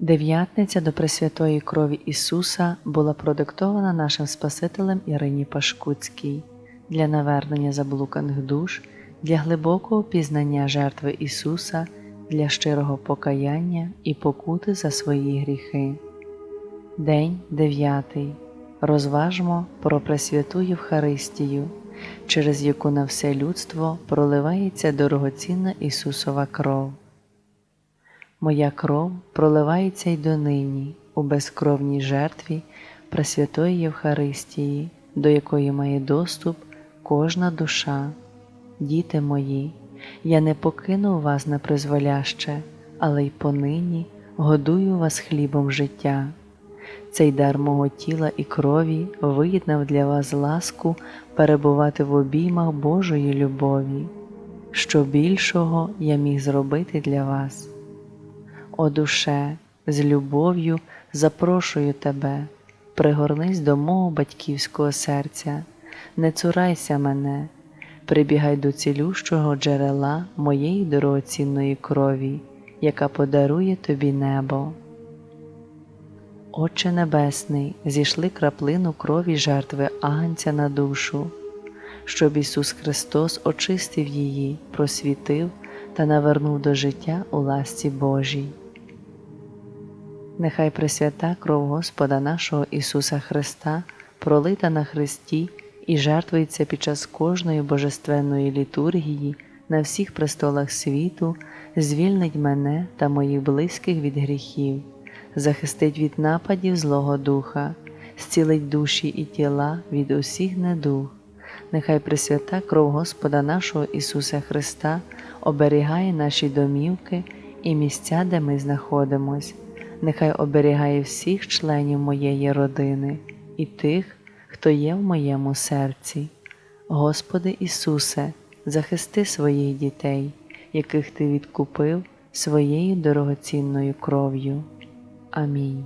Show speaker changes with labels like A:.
A: Дев'ятниця до Пресвятої крові Ісуса була продиктована нашим Спасителем Ірині Пашкуцькій для навернення заблуканих душ, для глибокого пізнання жертви Ісуса, для щирого покаяння і покути за свої гріхи. День дев'ятий. Розважмо про Пресвяту Євхаристію, через яку на все людство проливається дорогоцінна Ісусова кров. Моя кров проливається й донині у безкровній жертві Пресвятої Євхаристії, до якої має доступ кожна душа. Діти мої, я не покинув вас на призволяще, але й понині годую вас хлібом життя. Цей дар мого тіла і крові виєднав для вас ласку перебувати в обіймах Божої любові, що більшого я міг зробити для вас. О душе, з любов'ю запрошую тебе, пригорнись до мого батьківського серця, не цурайся мене, прибігай до цілющого джерела моєї дорогоцінної крові, яка подарує тобі небо. Отче Небесний, зійшли краплину крові жертви Агнця на душу, щоб Ісус Христос очистив її, просвітив та навернув до життя у ласці Божій. Нехай Пресвята кров Господа нашого Ісуса Христа, пролита на Христі і жертвується під час кожної божественної літургії на всіх престолах світу, звільнить мене та моїх близьких від гріхів, захистить від нападів Злого Духа, зцілить душі і тіла від усіх недуг. Нехай Пресвята кров Господа нашого Ісуса Христа оберігає наші домівки і місця, де ми знаходимось нехай оберігає всіх членів моєї родини і тих, хто є в моєму серці. Господи Ісусе, захисти своїх дітей, яких Ти відкупив своєю дорогоцінною кров'ю. Амінь.